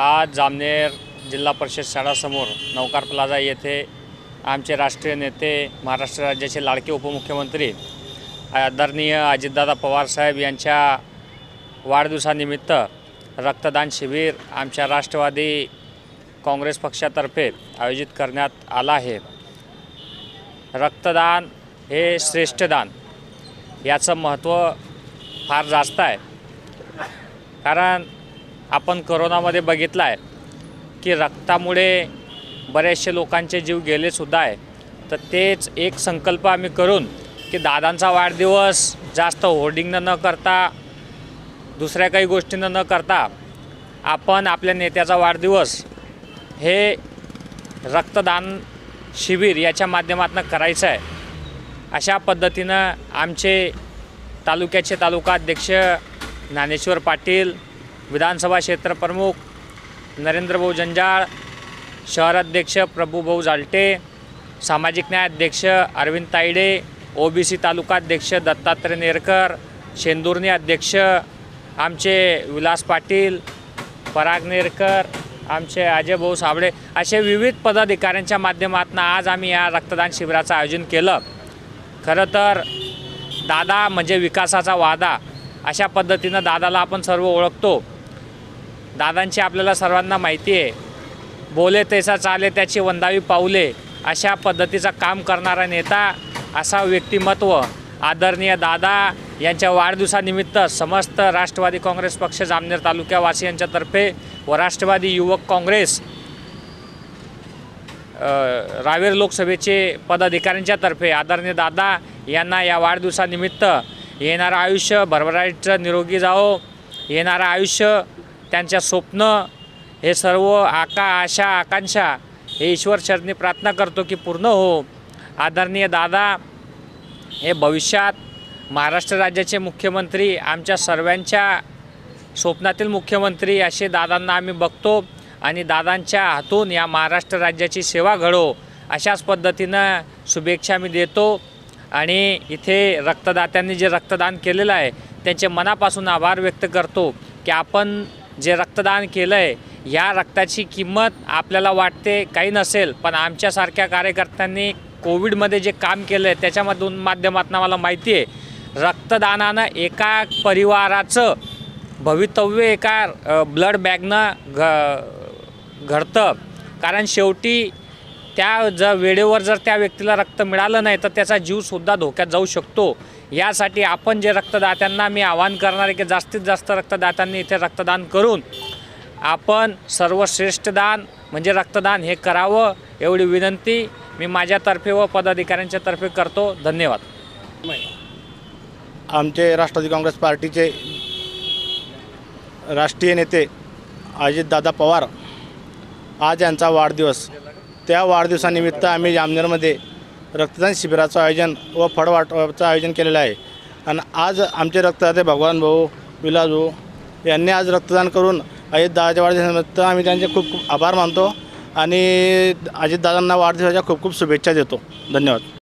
आज जामनेर जिल्हा परिषद शाळासमोर नौकार प्लाझा येथे आमचे राष्ट्रीय नेते महाराष्ट्र राज्याचे लाडके उपमुख्यमंत्री आदरणीय अजितदादा पवारसाहेब यांच्या वाढदिवसानिमित्त रक्तदान शिबिर आमच्या राष्ट्रवादी काँग्रेस पक्षातर्फे आयोजित करण्यात आला आहे. रक्तदान हे श्रेष्ठदान याचं महत्त्व फार जास्त आहे. कारण आपण करोनामध्ये बघितला आहे की रक्तामुळे बरेचसे लोकांचे जीव गेलेसुद्धा आहे. तर तेच एक संकल्प आम्ही करून की दादांचा वाढदिवस जास्त होर्डिंगनं न करता दुसऱ्या काही गोष्टीनं न करता आपण आपल्या नेत्याचा वाढदिवस हे रक्तदान शिबिर याच्या माध्यमातून करायचं आहे. अशा पद्धतीनं आमचे तालुक्याचे तालुका अध्यक्ष ज्ञानेश्वर पाटील विधानसभा क्षेत्रप्रमुख नरेंद्रभाऊ जंजाळ शहराध्यक्ष प्रभूभाऊ जालटे सामाजिक न्याय अध्यक्ष अरविंद तायडे ओबीसी तालुकाध्यक्ष दत्तात्रय नेरकर शेंदुर्णी अध्यक्ष आमचे विलास पाटील पराग नेरकर आमचे अजय भाऊ साबळे असे विविध पदाधिकाऱ्यांच्या माध्यमातून आज आम्ही या रक्तदान शिबिराचं आयोजन केलं. खरं तर दादा म्हणजे विकासाचा वादा. अशा पद्धतीनं दादाला आपण सर्व ओळखतो. दादांची आपल्याला सर्वांना माहिती आहे. बोले तैसा चाले त्याची वंदावी पाऊले अशा पद्धतीचा काम करणारा नेता असा व्यक्तिमत्व आदरणीय दादा यांच्या वाढदिवसानिमित्त समस्त राष्ट्रवादी काँग्रेस पक्ष जामनेर तालुक्यावासियांच्यातर्फे व राष्ट्रवादी युवक काँग्रेस रावेर लोकसभेचे पदाधिकाऱ्यांच्यातर्फे आदरणीय दादा यांना या वाढदिवसानिमित्त येणारं आयुष्य भरभराटीचं निरोगी जावो. येणारं आयुष्य त्यांच्या स्वप्न हे सर्व आका आशा आकांक्षा हे ईश्वर चरणी प्रार्थना करतो की पूर्ण हो. आदरणीय दादा हे भविष्यात महाराष्ट्र राज्याचे मुख्यमंत्री आमच्या सर्वांच्या स्वप्नातील मुख्यमंत्री असे दादांना आम्ही बघतो आणि दादांच्या हातून या महाराष्ट्र राज्याची सेवा घडो अशाच पद्धतीनं शुभेच्छा मी देतो. आणि इथे रक्तदात्यांनी जे रक्तदान केलेलं आहे त्यांचे मनापासून आभार व्यक्त करतो की आपण जे रक्तदान केलं आहे या रक्ताची किंमत आपल्याला वाटते काही नसेल पण आमच्यासारख्या कार्यकर्त्यांनी कोविडमध्ये जे काम केलं आहे त्याच्यामधून माध्यमातून मला माहिती आहे रक्तदानानं एका परिवाराचं भवितव्य एका ब्लड बॅगनं घ घडतं. कारण शेवटी त्या जर वेळेवर जर त्या व्यक्तीला रक्त मिळालं नाही तर त्याचा जीवसुद्धा धोक्यात जाऊ शकतो. यासाठी आपण जे रक्तदात्यांना मी आवाहन करणार आहे की जास्तीत जास्त रक्तदात्यांनी इथे रक्तदान करून आपण सर्वश्रेष्ठ दान म्हणजे रक्तदान हे करावं एवढी विनंती मी माझ्यातर्फे व पदाधिकाऱ्यांच्यातर्फे करतो. धन्यवाद. आमचे राष्ट्रवादी काँग्रेस पार्टीचे राष्ट्रीय नेते अजितदादा पवार आज यांचा वाढदिवस. त्या वाढदिवसानिमित्त आम्ही जामनेरमध्ये रक्तदान शिबिराचं आयोजन व फळवाटपाचं आयोजन केलेलं आहे. आणि आज आमचे रक्तदाते भगवान भाऊ विलास भाऊ यांनी आज रक्तदान करून अजितदादाच्या वाढदिवसानिमित्त आम्ही त्यांचे खूप खूप आभार मानतो आणि अजितदादांना वाढदिवसाच्या खूप खूप शुभेच्छा देतो. धन्यवाद.